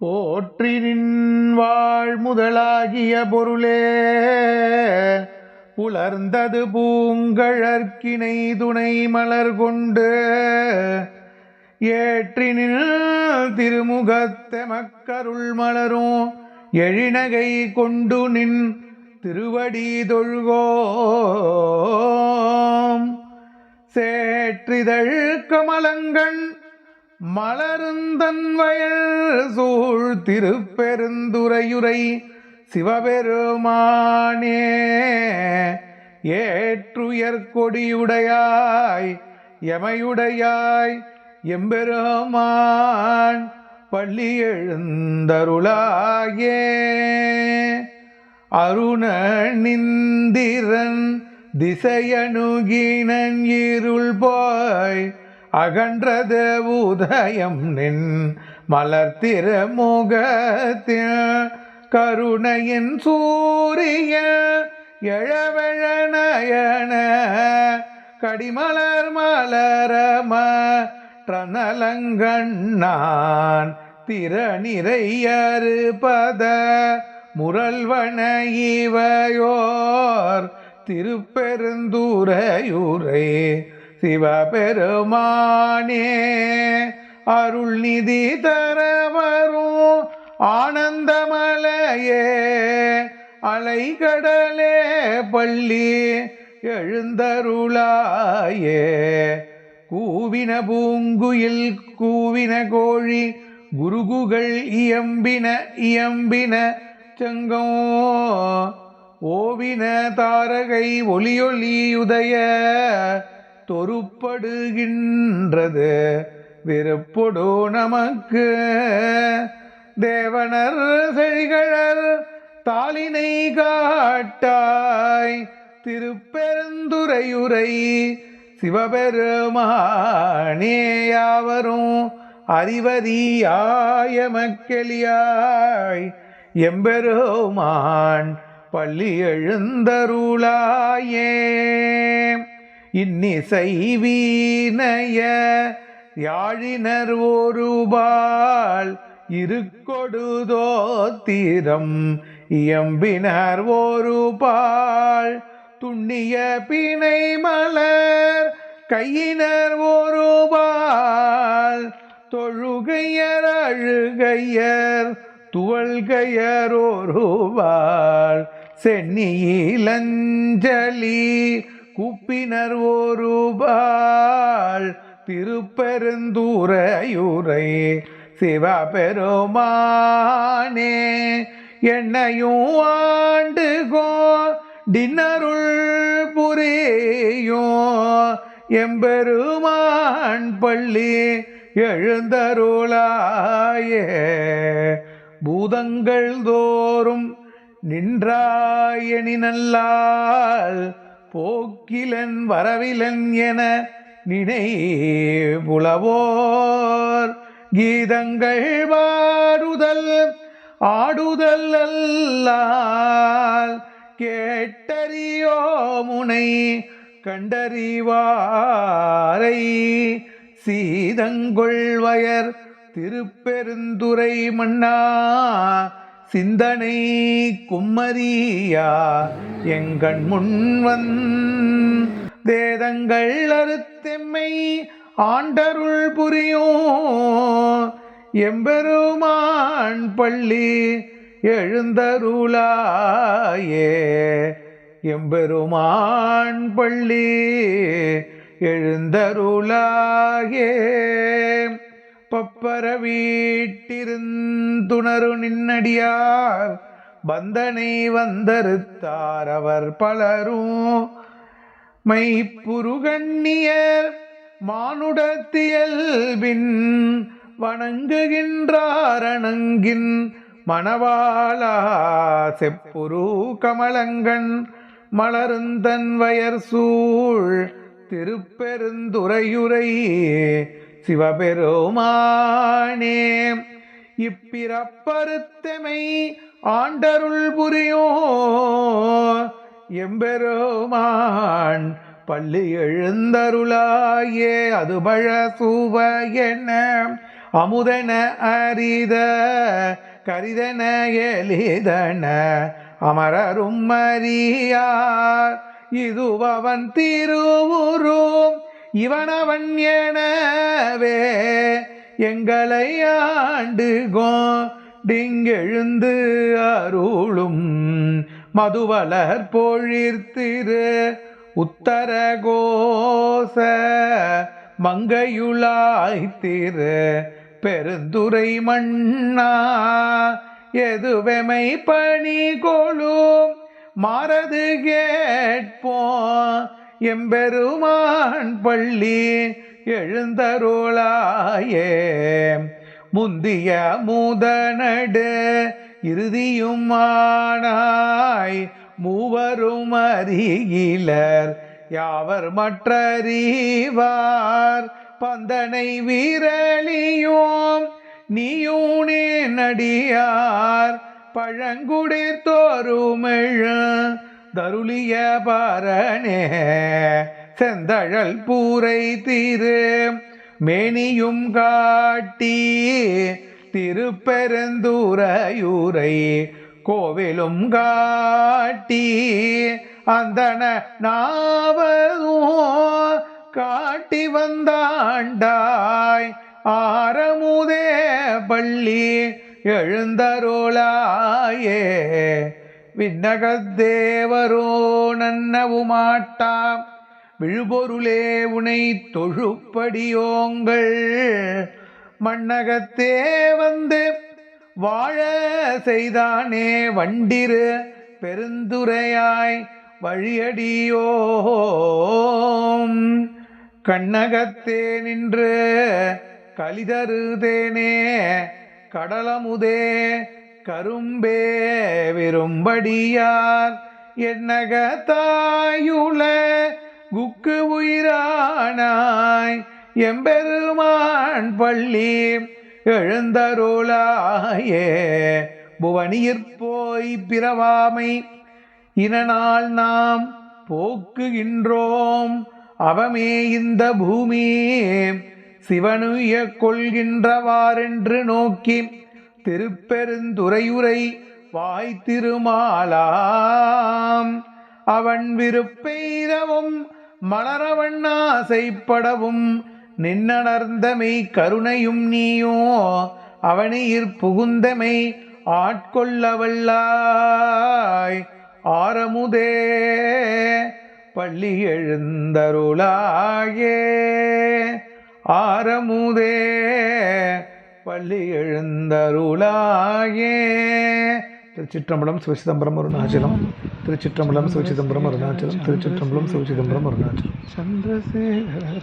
போற்றினின் வாழ் முதலாகிய பொருளே. உலர்ந்தது பூங்கழற்கிணை துணை மலர் கொண்டு ஏற்றினில் திருமுகத்த மக்கருள் மலரும். எழினகை கொண்டு நின் திருவடி தொழுகோம். சேற்றிதழ் கமலங்கண் மலருந்தன் வயல் சூழ் திருப்பெருந்துரையுரை சிவபெருமானே ஏற்றுயர் கொடியுடையாய் எமையுடையாய் எம்பெருமான் பள்ளி எழுந்தருளாயே. அருணநிந்திரன் திசையணுகினன் இருள் போய் அகன்றது உதயம் நின் மலர்த்திர முகத்தில் கருணையின் சூரிய எழவெழநயன கடிமலர் மலரம ட்ரனலங்கண்ணான் திறநிறையறுபத முரல்வன இவையோர் திருப்பெருந்துரையுரை சிவபெருமானே அருள் நிதி தர வரும் ஆனந்தமலையே அலைகடலே பள்ளி எழுந்தருளாயே. கூவின பூங்குயில் கூவின கோழி குருகுகள் இயம்பின இயம்பின செங்கம் ஓவின தாரகை ஒளியொளியுதய தொருப்படுகின்றது. விருப்பொடு நமக்கு தேவனர் செழிகழர் தாளினை காட்டாய். திருப்பெருந்துரையுரை சிவபெருமானேயாவரும் அறிவதியாய மக்களியாய். எம்பெருமான் பள்ளி எழுந்தருளாயே. இன்னிசை வீணைய யாழினர் ஒருபால் இருக்கொடுதோத்திரம் இயம்பினர் ஒருபால் துண்ணிய பிணை மலர் கையினர் ஒருபால் தொழுகையர் அழுகையர் துவல்கையர் ஒருவாள் சென்னியிலஞ்சலி கூப்பினர் ஓருபாள் திருப்பெருந்துரையுரை சிவபெருமானே என்னையும் ஆண்டுகோ டின்னருள் புரியும் எம்பெருமான் பள்ளி எழுந்தருளாயே பூதங்கள் தோறும் நின்றாயணி நல்லால் போக்கிலன் வரவிலன் என நினை புலவோர் கீதங்கள் வாடுதல் ஆடுதல் அல்லால் கேட்டறியோ முனை கண்டறிவாரை. சீதங்கொள்வயர் திருப்பெருந்துரை மன்னா சிந்தனை கும்மரியா எங்கண் முன்வன் வேதங்கள் அறுத்தெம்மை ஆண்டருள் புரியும் எம்பெருமான் பள்ளி எழுந்தருளாயே. எம்பெருமான் பள்ளி எழுந்தருளாயே. பப்பர வீட்டிருந்துணரு நின்னடியார். பந்தனை வந்தறுத்தார் அவர் பலரும். மைப்புருகண்ணியர் மானுடத்தியல்பின் வணங்குகின்றாரணங்கின் மணவாளா செப்புரு கமலங்கண் மலருந்தன் வயர் சூழ் திருப்பெருந்துரையுரை சிவபெருமானே இப்பிறப்பருத்தமை ஆண்டருள் புரியோ எம்பெருமான் பள்ளி எழுந்தருளாயே அதுபழ சூவ என்ன அமுதன அரித கரிதன எளிதன அமரரும் அறியார். இதுவவன் திருவுரும் இவனவன் எனவே எங்களை ஆண்டுகோ டிங்கெழுந்து அருளும் மதுவலர் பொழிர்த்திரு. உத்தர கோச மங்கையுளாய்த்திரு. பெருந்துரை மண்ணா எதுவெமை பணி கொழும் மாறது கேட்போம். எம்பெருமான் பள்ளி எழுந்தருளாயே. முந்திய மூதனடு இறுதியும் ஆனாய். மூவரும் அறிகிலர் யாவர் மற்றறிவார். பந்தனை வீரலியும் நீயூனே நடியார். பழங்குடிர் தோறுமெழ தருளிய பாரணே செந்தழல் பூரை திரு. மேனியும் காட்டி திருப்பெருந்தூரையூரை கோவிலும் காட்டி அந்தன நாவதும் காட்டி வந்தாண்டாய். ஆரமுதே பள்ளி எழுந்தருளாயே. விண்ணகத்தேவரோ நன்னவுமாட்டாம் விழுபொருளே உனை தொழுப்படியோங்கள். மண்ணகத்தே வந்து வாழ செய்தானே வண்டிரு பெருந்துரையாய் வழியடியோம். கண்ணகத்தே நின்று கலிதருதேனே கடலமுதே கரும்பே விரும்படியார். என்னக தாயுள குக்கு உயிரானாய். எம்பெருமான் பள்ளி எழுந்தருளாயே. புவனியிற் போய் பிறவாமை. இனநாள் நாம் போக்குகின்றோம். அவமே இந்த பூமி. சிவனுய கொள்கின்றவாறென்று நோக்கி திருப்பெருந்துறையுரை வாய் திருமாலாம் அவன் விருப்பெய்தவும் மலரவன் ஆசைப்படவும் நின்னணர்ந்தமை கருணையும் நீயோ அவனியிற் புகுந்தமை ஆட்கொள்ளவல்லாய். ஆரமுதே பள்ளி எழுந்தருளாயே. ஆரமுதே பள்ளி எழுந்தருளாயே. திருச்சிற்றம்பலம் சிவசிதம்பரம் அருணாச்சலம். திருச்சிற்றம்பலம் சிவசிதம்பரம் அருணாச்சலம். திருச்சிற்றம்பலம் சிவசிதம்பரம் அருணாச்சலம். சந்திரசேகர